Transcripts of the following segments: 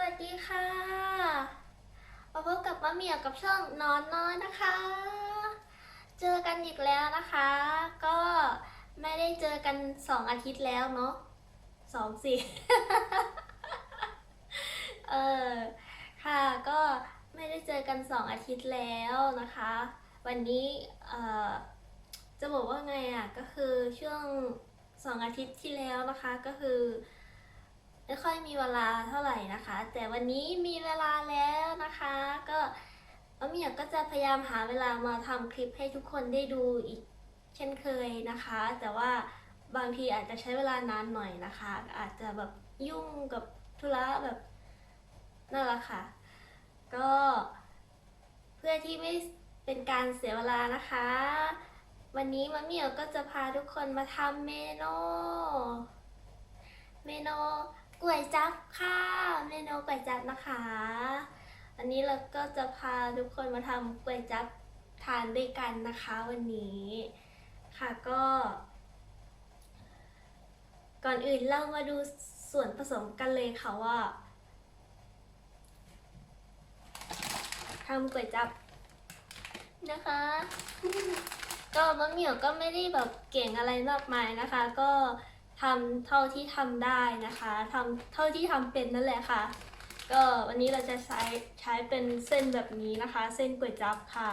วัสดีค่ะ มาพบกับมะเหมียวกับช่องนอนน้อยนะคะ เจอกันอีกแล้วนะคะ ก็ไม่ได้เจอกันสองอาทิตย์แล้วเนาะสองสิเออ ค่ะก็ไม่ได้เจอกันสองอาทิตย์แล้วนะคะ วันนี้เอ่อจะบอกว่าไงอะก็คือช่วงสองอาทิตย์ที่แล้วนะคะก็คือ ไม่ค่อยมีเวลาเท่าไหร่นะคะ แต่วันนี้มีเวลาแล้วนะคะ ก็มะเมียก็จะพยายามหาเวลามาทำคลิปให้ทุกคนได้ดูอีกเช่นเคยนะคะ แต่ว่าบางทีอาจจะใช้เวลานานหน่อยนะคะ อาจจะแบบยุ่งกับธุระแบบนั่นแหละค่ะ ก็เพื่อที่ไม่เป็นการเสียเวลานะคะ วันนี้มะเมียก็จะพาทุกคนมาทำเมนูเมนู ก๋วยจั๊บค่ะเมนูก๋วยจั๊บนะคะ อันนี้เราก็จะพาทุกคนมาทำก๋วยจั๊บทานด้วยกันนะคะวันนี้ค่ะก็ ก่อนอื่นเรามาดูส่วนผสมกันเลยค่ะว่าทำก๋วยจั๊บนะคะ ก็มะเหมี่ยวก็ไม่ได้แบบเก่งอะไรมากมายนะคะ ก็ ทำเท่าที่ทำได้นะคะทำเท่าที่ทำเป็นนั่นแหละค่ะ ก็วันนี้เราจะใช้ใช้เป็นเส้นแบบนี้นะคะ เส้นก๋วยจั๊บค่ะ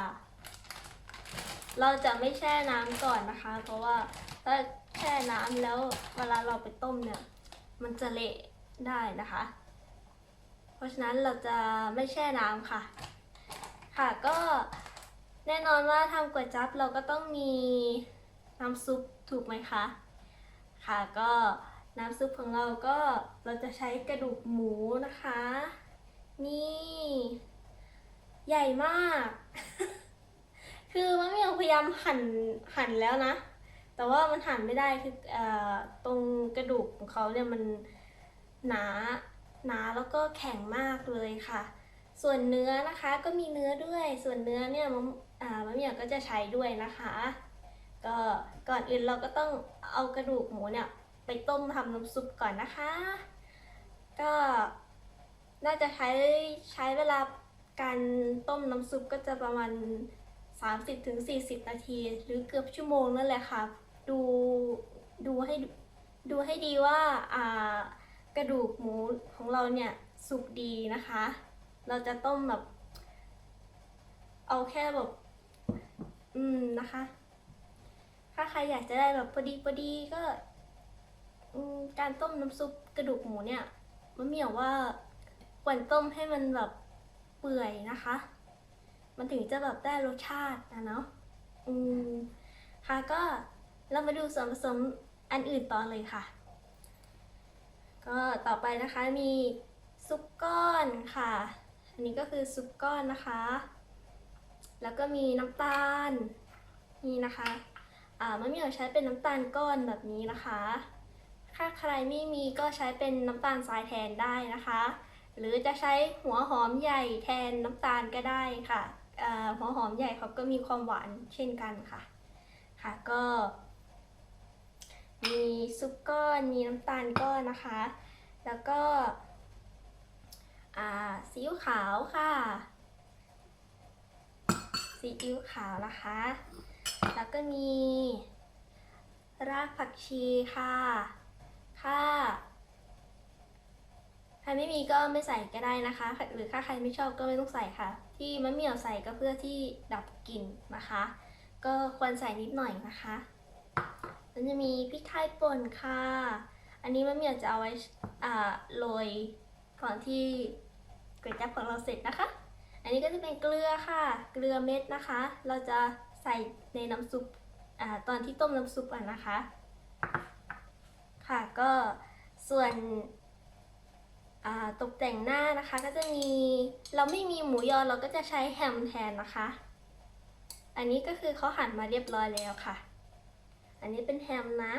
เราจะไม่แช่น้ำก่อนนะคะ เพราะว่าถ้าแช่น้ำแล้วเวลาเราไปต้มเนี่ย มันจะเละได้นะคะ เพราะฉะนั้นเราจะไม่แช่น้ำค่ะ ค่ะก็แน่นอนว่าทำก๋วยจั๊บเราก็ต้องมีน้ำซุปถูกไหมคะ ค่ะก็น้ำซุปของเราก็เราจะใช้กระดูกหมูนะคะ นี่ ใหญ่มาก คือมะเมียพยายามหั่นหั่นแล้วนะ แต่ว่ามันหั่นไม่ได้คืออตรงกระดูกของเขาเนี่ยมันหนาหนาแล้วก็แข็งมากเลยค่ะ ส่วนเนื้อนะคะก็มีเนื้อด้วย ส่วนเนื้อเนี่ยมะอ่ามเมียก็จะใช้ด้วยนะคะ ก็ก่อนอื่นเราก็ต้องเอากระดูกหมูเนี่ยไปต้มทำน้ำซุปก่อนนะคะ ก็น่าจะใช้ใช้เวลาการต้มน้ำซุปก็จะประมาณ 30-40 นาที หรือเกือบชั่วโมงนั่นแหละค่ะ ดูดูให้ดูให้ดีว่าอ่ากระดูกหมูของเราเนี่ยสุกดีนะคะ เราจะต้มแบบ เอาแค่แบบ อืมนะคะ ถ้าใครอยากจะได้แบบพอดีพอดีก็การต้มน้ำซุปกระดูกหมูเนี่ยมะเหมี่ยวว่าควรต้มให้มันแบบเปื่อยนะคะ มันถึงจะแบบได้รสชาตินะเนาะอืมค่ะก็เรามาดูส่วนผสมอันอื่นต่อเลยค่ะ ก็ต่อไปนะคะมีซุปก้อนค่ะ อันนี้ก็คือซุปก้อนนะคะ แล้วก็มีน้ำตาล นี่นะคะ มะเหมี่ยวใช้เป็นน้ำตาลก้อนแบบนี้นะคะ ถ้าใครไม่มีก็ใช้เป็นน้ำตาลทรายแทนได้นะคะ หรือจะใช้หัวหอมใหญ่แทนน้ำตาลก็ได้ค่ะหัวหอมใหญ่เขาก็มีความหวานเช่นกันค่ะ ค่ะก็ มีซุปก้อนมีน้ำตาลก้อนนะคะ แล้วก็ซีอิ๊วขาวค่ะซีอิ๊วขาวนะคะ แล้วก็มี รากผักชีค่ะค่ะใครไม่มีก็ไม่ใส่ก็ได้นะคะ หรือถ้าใครไม่ชอบก็ไม่ต้องใส่ค่ะ ที่มะเหมี่ยวใส่ก็เพื่อที่ดับกลิ่นนะคะ ก็ควรใส่นิดหน่อยนะคะมันจะมีพริกไทยป่นค่ะ อันนี้มะเหมี่ยวจะเอาไว้อ่าโรยก่อนที่ก๋วยจั๊บของเราเสร็จนะคะ อันนี้ก็จะเป็นเกลือค่ะ เกลือเม็ดนะคะ เราจะ ใส่ในน้ำซุปอตอนที่ต้มน้ำซุปอะนะคะ ค่ะก็ส่วนตกแต่งหน้านะคะก็จะมีเราไม่มีหมูยอเราก็จะใช้แฮมแทนนะคะ อันนี้ก็คือเขาหั่นมาเรียบร้อยแล้วค่ะ อันนี้เป็นแฮมนะ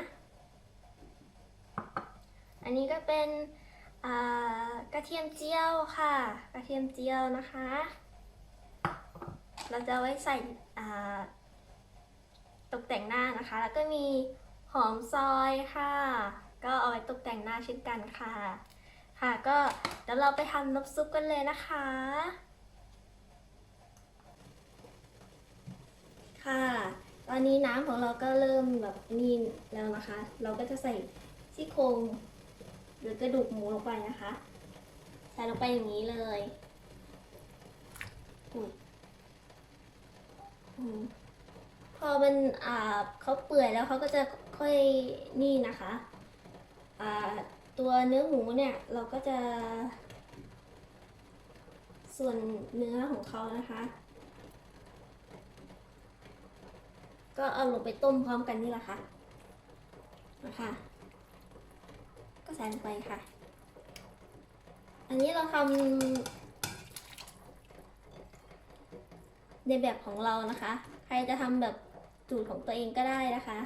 อันนี้ก็เป็นกระเทียมเจียวค่ะ กระเทียมเจียวนะคะ เราจะไว้ใส่ตกแต่งหน้านะคะ แล้วก็มีหอมซอยค่ะ ก็เอาไว้ตกแต่งหน้าเช่นกันค่ะ ค่ะก็เดี๋ยวเราไปทำน้ำซุปกันเลยนะคะ ค่ะ ตอนนี้น้ำของเราก็เริ่มแบบนี่แล้วนะคะ เราก็จะใส่ซี่โครงหรือกระดูกหมูลงไปนะคะ ใส่ลงไปอย่างนี้เลยอุ๊ยอืม พอมันอ่าเขาเปื่อยแล้วเขาก็จะค่อยนี่นะคะอ่าตัวเนื้อหมูเนี่ยเราก็จะ ส่วนเนื้อของเขานะคะ ก็เอาลงไปต้มพร้อมกันนี่แหละค่ะนะคะก็ใส่ลงไปค่ะ อันนี้เราทำ ในแบบของเรานะคะ ใครจะทำแบบสูตรของตัวเองก็ได้นะคะ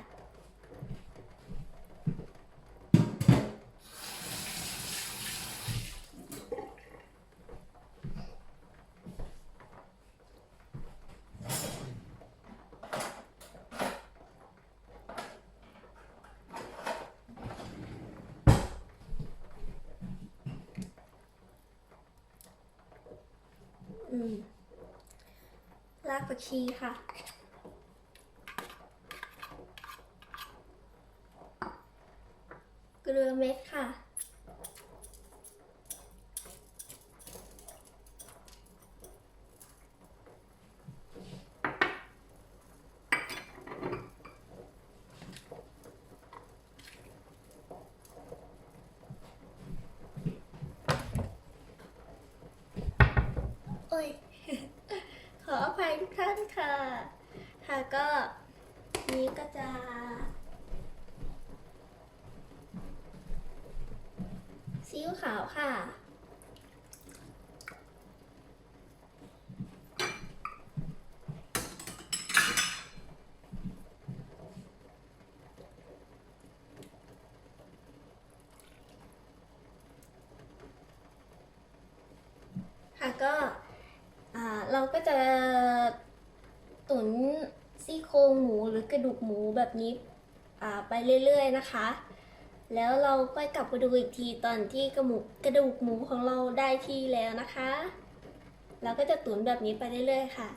ชีค่ะ เกลือเม็ดค่ะ โอ้ย ขออภัยทุกท่านค่ะ ค่ะก็นี้ก็จะ ซีอิ๊วขาว ค่ะค่ะก็เราก็จะตุ๋นซี่โครงหมูหรือกระดูกหมูแบบนี้ไปเรื่อยๆนะคะ แล้วเราก็กลับมาดูอีกทีตอนที่กระหมูกระดูกหมูของเราได้ที่แล้วนะคะ เราก็จะตุ๋นแบบนี้ไปเรื่อยๆค่ะ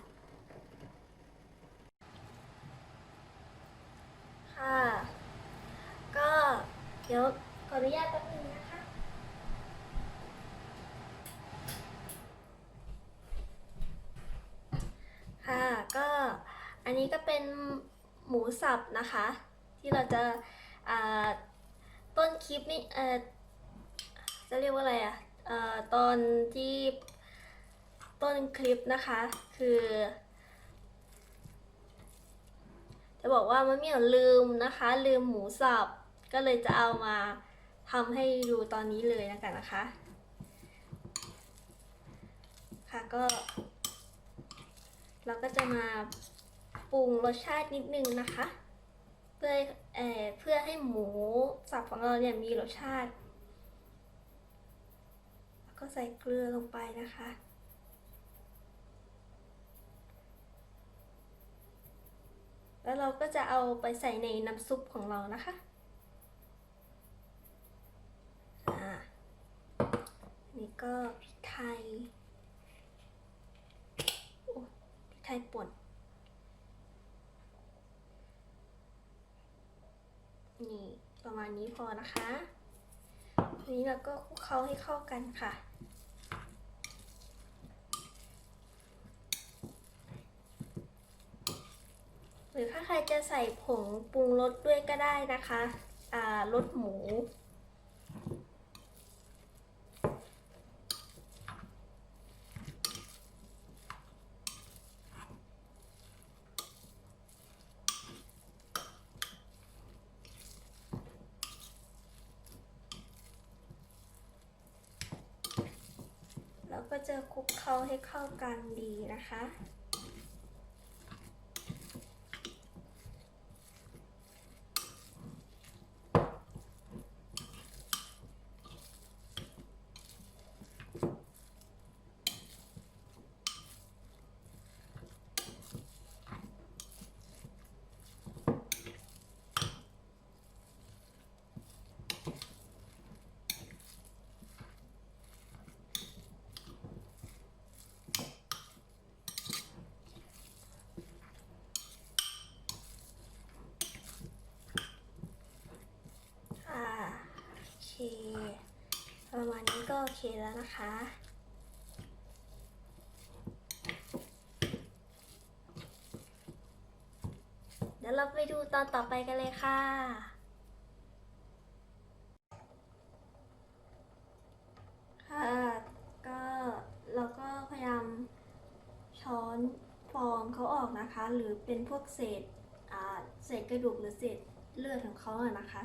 ค่ะ ก็เดี๋ยวขออนุญาตแป๊บนึงนะคะค่ะก็อันนี้ก็เป็นหมูสับนะคะ ที่เราจะอ่า ต้นคลิปนี่เออจะเรียกว่าอะไรอะเอ่อตอนที่ต้นคลิปนะคะ คือ จะบอกว่ามะเมี่ยวลืมนะคะ ลืมหมูสับก็เลยจะเอามาทำให้ดูตอนนี้เลยนะคะนะคะ ค่ะก็ เราก็จะมาปรุงรสชาตินิดนึงนะคะ พื่อเอ่อเพื่อให้หมูสับของเราเนี่ยมีรสชาติ แล้วก็ใส่เกลือลงไปนะคะ แล้วเราก็จะเอาไปใส่ในน้ำซุปของเรานะคะอ่านี่ก็พริกไทย โอ้พริกไทยป่น นี่ประมาณนี้พอนะคะทีนี้เราก็คลุกเคล้าให้เข้ากันค่ะหรือถ้าใครจะใส่ผงปรุงรสด้วยก็ได้นะคะ อ่ารสหมู แล้วก็จะคลุกเคล้าให้เข้ากันดีนะคะ ค วันนี้ก็โอเคแล้วนะคะ เดี๋ยวเราไปดูตอนต่อไปกันเลยค่ะค่ะก็เราก็พยายามช้อนฟองเขาออกนะคะ หรือเป็นพวกเศษเศษกระดูกหรือเศษเลือดของเขาอะนะคะ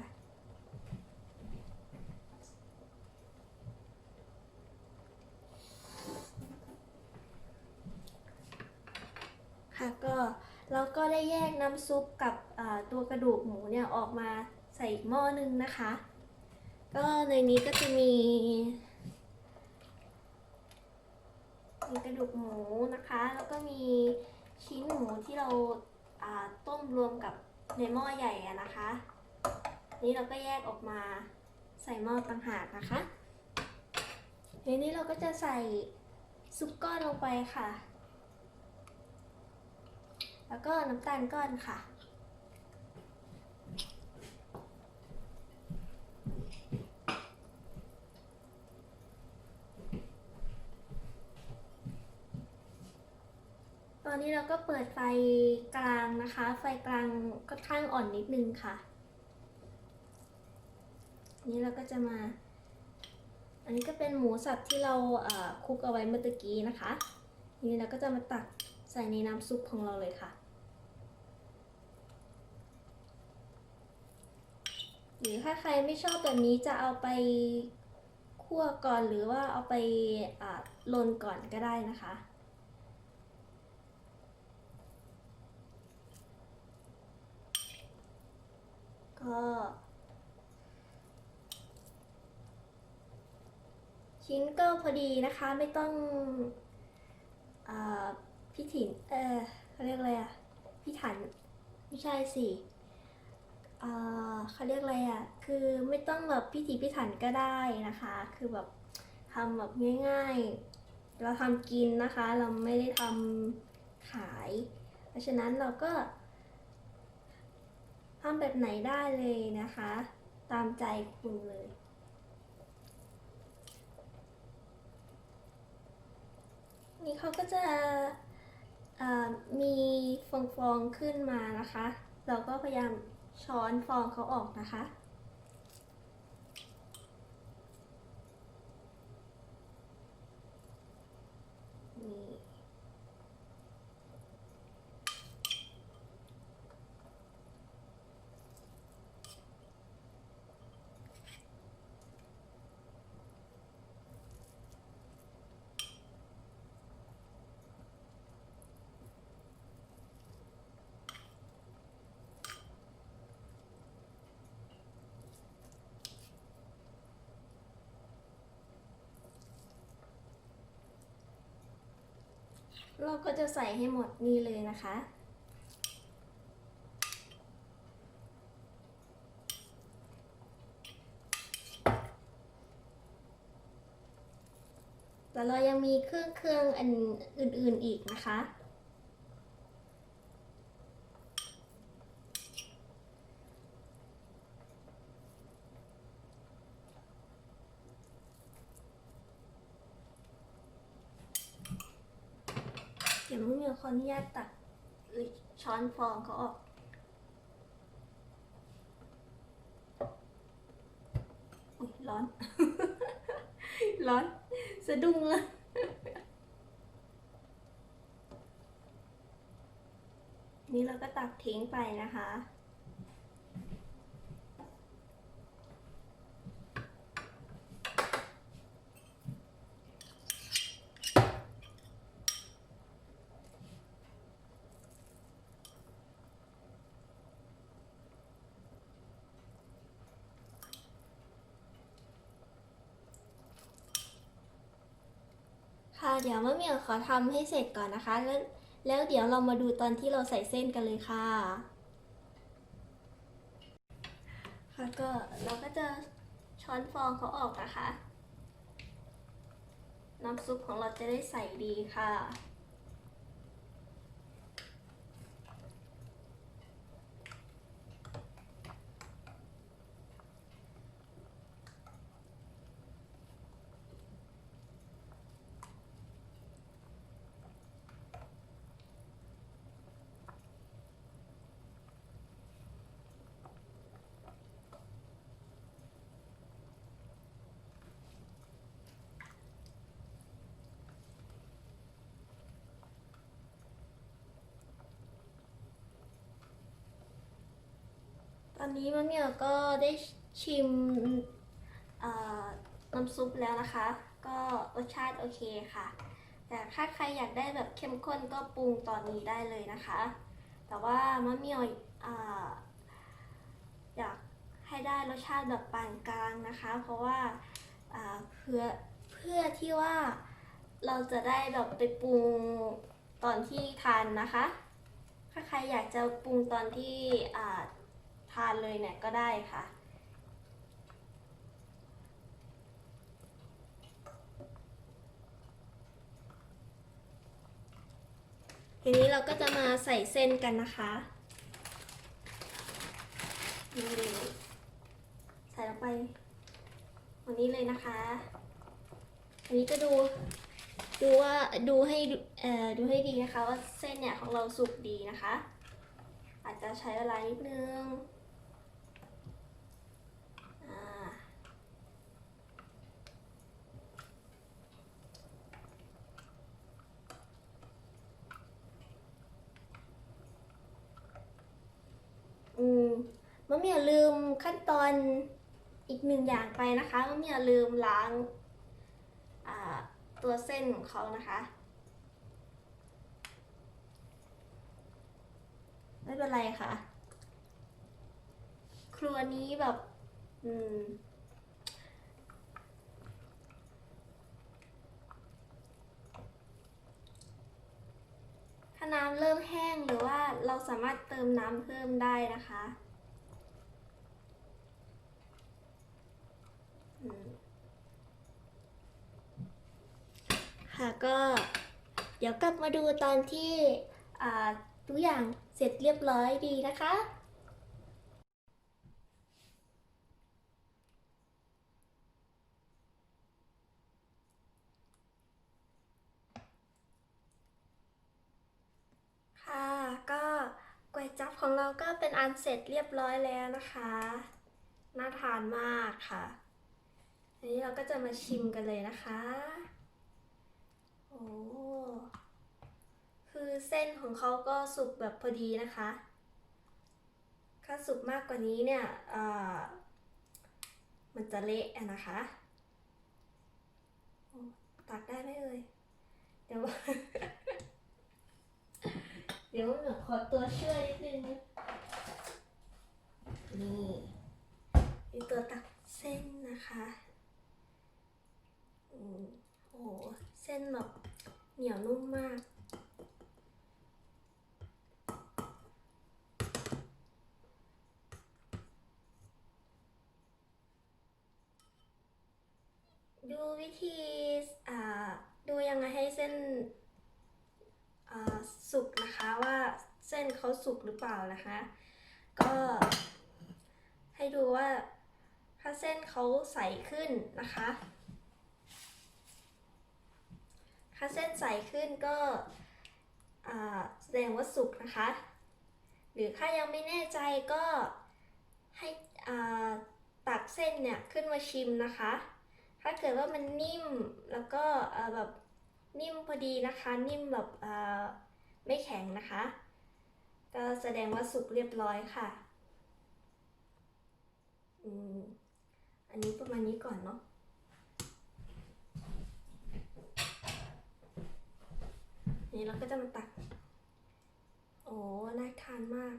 ค่ะก็เราก็ได้แยกน้ำซุปกับตัวกระดูกหมูเนี่ยออกมาใส่อีกหม้อนึงนะคะ ก็ในนี้ก็จะมีมีกระดูกหมูนะคะ แล้วก็มีชิ้นหมูที่เราาต้มรวมกับในหม้อใหญ่นะคะ นี่เราก็แยกออกมาใส่หม้อต่างหากนะคะในนี้เราก็จะใส่ซุปก้อนลงไปค่ะ แล้วก็น้ำตาลก้อนค่ะ ตอนนี้เราก็เปิดไฟกลางนะคะ ไฟกลางค่อนข้างอ่อนนิดนึงค่ะ นี่เราก็จะมา อันนี้ก็เป็นหมูสับที่เราคลุกเอาไว้เมื่อตะกี้นะคะนี่เราก็จะมาตัก ส่ในน้ำซุปของเราเลยค่ะ หรือถ้าใครไม่ชอบแบบนี้จะเอาไปคั่วก่อนหรือว่าเอาไปลนก่อนก็ได้นะคะ ก็ชิ้นก็พอดีนะคะไม่ต้องอา พิถินเออเขาเรียกอะไรอะพิถันไม่ใช่สิอ่าเขาเรียกอะไรอะคือไม่ต้องแบบพิถีพิถันก็ได้นะคะ คือแบบทำแบบง่ายๆ เราทำกินนะคะ เราไม่ได้ทำขาย เพราะฉะนั้นเราก็ทำแบบไหนได้เลยนะคะ ตามใจคุณเลยนี่เขาก็จะ มีฟองๆขึ้นมานะคะ เราก็พยายามช้อนฟองเขาออกนะคะ นี่ เราก็จะใส่ให้หมดนี่เลยนะคะ แต่เรายังมีเครื่องเครื่องอันอื่นๆอีกนะคะ ยวมึงเมียขออนุญาตตักช้อนฟองเขาออกอุ้ยร้อน ร้อน สะดุ้งเลยนี่เราก็ตักทิ้งไปนะคะ ค่ะเดี๋ยวมะเหมี่ยวขอทำให้เสร็จก่อนนะคะ แล้วแล้วเดี๋ยวเรามาดูตอนที่เราใส่เส้นกันเลยค่ะ ค่ะก็เราก็จะช้อนฟองเขาออกนะคะ น้ำซุปของเราจะได้ใสดีค่ะ นี้มะเหมี่ยวก็ได้ชิมน้ำซุปแล้วนะคะ ก็รสชาติโอเคค่ะ แต่ถ้าใครอยากได้แบบเข้มข้นก็ปรุงตอนนี้ได้เลยนะคะ แต่ว่ามะเหมี่ยวออยากให้ได้รสชาติแบบปานกลางนะคะ เพราะว่าเพื่อเพื่อที่ว่าเราจะได้แบบไปปรุงตอนที่ทานนะคะ ถ้าใครอยากจะปรุงตอนที่ ทานเลยเนี่ยก็ได้ค่ะ ทีนี้เราก็จะมาใส่เส้นกันนะคะนี่ใส่ลงไปวันนี้เลยนะคะ อันนี้ก็ดูดูว่าดูให้ดูเอ่อดูให้ดีนะคะว่าเส้นเนี่ยของเราสุกดีนะคะ อาจจะใช้เวลานิดนึงอ่าอืม มะเมี่ยวลืมขั้นตอนอีกหนึ่งอย่างไปนะคะมะเมี่ยวลืมล้างาตัวเส้นของเขานะคะไม่เป็นไรค่ะ ครัวนี้แบบ อืมถ้าน้ำเริ่มแห้งหรือว่าเราสามารถเติมน้ำเพิ่มได้นะคะอืมค่ะ ก็ เดี๋ยวกลับมาดูตอนที่ทุกอย่างเสร็จเรียบร้อยดีนะคะค่ะก็ก๋วยจั๊บของเราก็เป็นอันเสร็จเรียบร้อยแล้วนะคะ น่าทานมากค่ะทีนี้เราก็จะมาชิมกันเลยนะคะ โอ้คือเส้นของเขาก็สุกแบบพอดีนะคะ ถ้าสุกมากกว่านี้เนี่ยมันจะเละนะคะตักได้ไหมเอ่ยเดี๋ยว เดี๋ยวหนูขอตัวช่วยนิดนึงนะนี่มีตัวตักเส้นนะคะอโอ้โห เส้นแบบเหนียวนุ่มมาก ดูวิธีอ่าดูยังไงให้เส้นอ่าสุกนะคะว่าเส้นเขาสุกหรือเปล่านะคะ ก็ให้ดูว่าถ้าเส้นเขาใสขึ้นนะคะ ถ้าเส้นใสขึ้นก็แสดงว่าสุกนะคะ หรือถ้ายังไม่แน่ใจก็ให้ตักเส้นเนี่ยขึ้นมาชิมนะคะ ถ้าเกิดว่ามันนิ่มแล้วก็แบบนิ่มพอดีนะคะ นิ่มแบบไม่แข็งนะคะ ก็แสดงว่าสุกเรียบร้อยค่ะอันนี้ประมาณนี้ก่อนเนาะ นี่เราก็จะมาตัก โอ้น่าทานมาก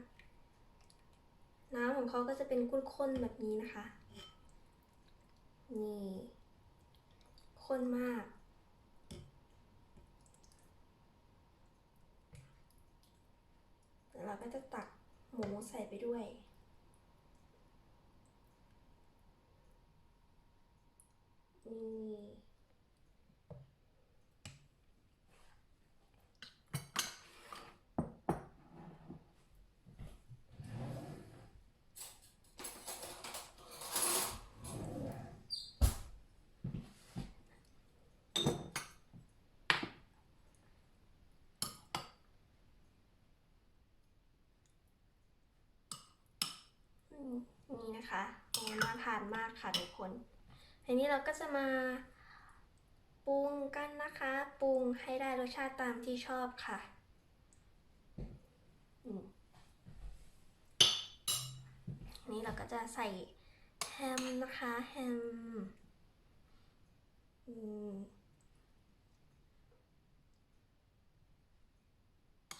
น้ำของเขาก็จะเป็นข้นๆแบบนี้นะคะ นี่ข้นมากเราก็จะตักหมูใส่ไปด้วย นี่ อืม นี่นะคะโอ้น่าทานมากค่ะทุกคนทีนี้เราก็จะมาปรุงกันนะคะ ปรุงให้ได้รสชาติตามที่ชอบค่ะนี่เราเราก็จะใส่แฮมนะคะแฮมอืม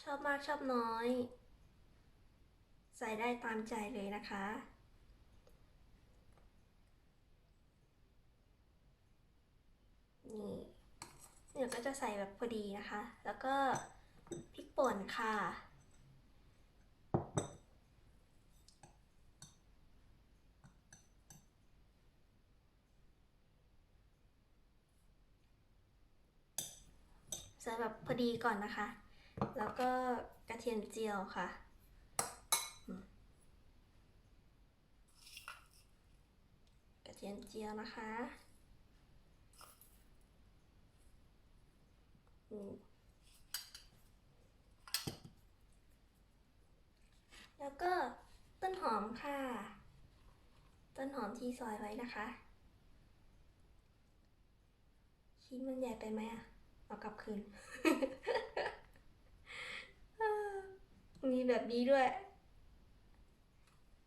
ชอบมากชอบน้อย ใส่ได้ตามใจเลยนะคะ นี่เดี๋ยวก็จะใส่แบบพอดีนะคะ แล้วก็พริกป่นค่ะ ใส่แบบพอดีก่อนนะคะ แล้วก็กระเทียมเจียวค่ะกระเทียมเจียวนะคะอืม แล้วก็ต้นหอมค่ะ ต้นหอมที่ซอยไว้นะคะ ชิ้นมันใหญ่ไปไหมอะเอากลับคืน มีแบบนี้ด้วย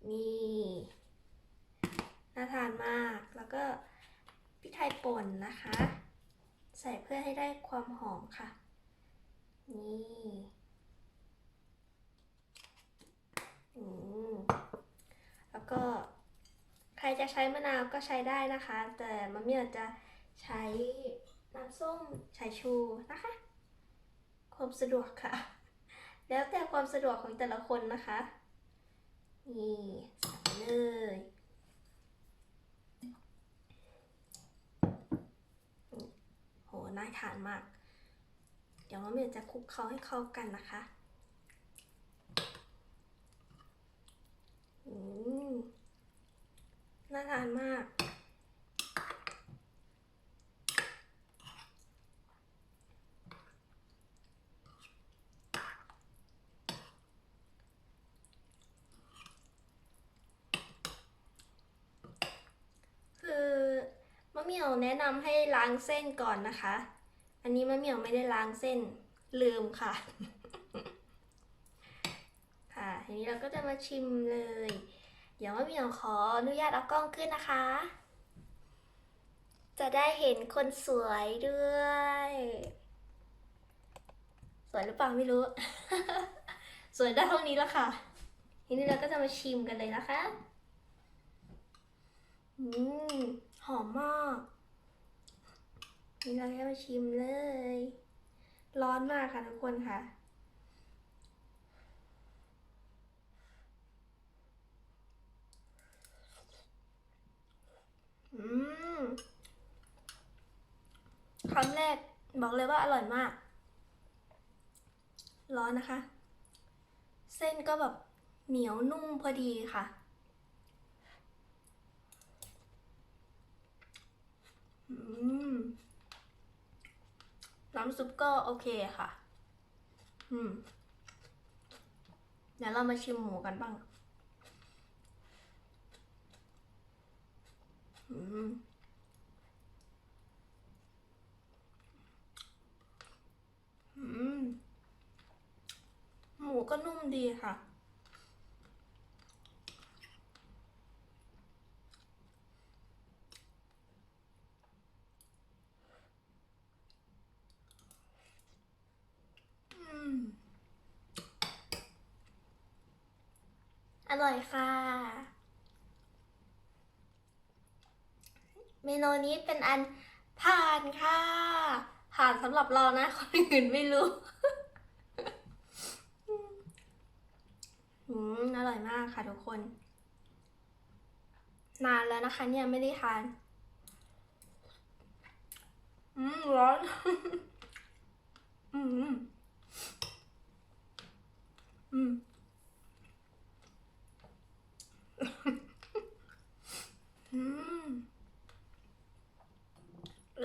นี่น่าทานมาก แล้วก็พริกไทยป่นนะคะ ใส่เพื่อให้ได้ความหอมค่ะ นี่อืมแล้วก็ใครจะใช้มะนาวก็ใช้ได้นะคะ แต่มะมี่ยวจะใช้น้ำส้มสายชูนะคะ ความสะดวกค่ะ แล้วแต่ความสะดวกของแต่ละคนนะคะ นี่ใส่เลยนี่โห น่าทานมาก เดี๋ยวมาเมียจะคลุกเขาให้เข้ากันนะคะอืมน่าทานมาก คือมะ เหมี่ยวแนะนำให้ล้างเส้นก่อนนะคะ อันนี้มะเหมี่ยวไม่ได้ล้างเส้นลืมค่ะ ค่ะทีนี้เราก็จะมาชิมเลย เดี๋ยวมะเหมี่ยวขออนุญาตเอากล้องขึ้นนะคะ จะได้เห็นคนสวยด้วย สวยหรือเปล่าไม่รู้ สวยได้เท่านี้แล้วค่ะ ทีนี้เราก็จะมาชิมกันเลยนะคะ อืม หอมมาก นี่เราจะมาชิมเลย ร้อนมากค่ะทุกคนค่ะ อืมคำแรกบอกเลยว่าอร่อยมาก ร้อนนะคะ เส้นก็แบบเหนียวนุ่มพอดีค่ะ อืม น้ำซุปก็โอเคค่ะ อืม เดี๋ยวเรามาชิมหมูกันบ้าง อืมอืมหมูก็นุ่มดีค่ะ อร่อยค่ะ เมนูนี้เป็นอันผ่านค่ะ ผ่านสำหรับเรานะ คนอื่นไม่รู้อืมอร่อยมากค่ะทุกคน นานแล้วนะคะ เนี่ยไม่ได้ทาน อืมร้อน อืม อืม อืม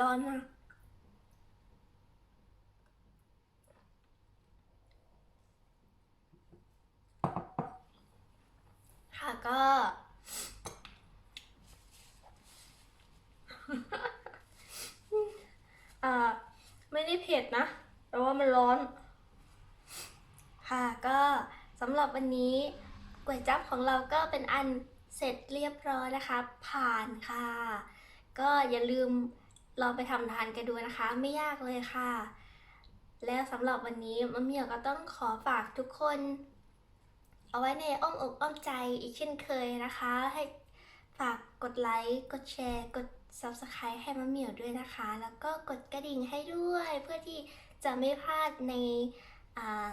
ร้อนมากค่ะก็ อ่า ไม่ได้เผ็ดนะ แต่ว่ามันร้อน ค่ะก็สำหรับวันนี้ก๋วยจั๊บของเราก็เป็นอันเสร็จเรียบร้อยนะคะ ผ่านค่ะ ก็อย่าลืมลองไปทำทานกันดูนะคะ ไม่ยากเลยค่ะ แล้วสำหรับวันนี้มะเหมี่ยวก็ต้องขอฝากทุกคน เอาไว้ในอ้อมอกอ้อมใจอีกเช่นเคยนะคะ ให้ฝากกดไลค์ กดแชร์ กด Subscribe ให้มะเหมี่ยวด้วยนะคะ แล้วก็กดกระดิ่งให้ด้วย เพื่อที่จะไม่พลาดในอ่า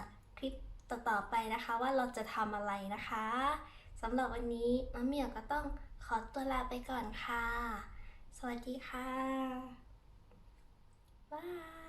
ต่อๆไปนะคะว่าเราจะทำอะไรนะคะสำหรับวันนี้มะเหมี่ยวก็ต้องขอตัวลาไปก่อนค่ะ สวัสดีค่ะบ๊าย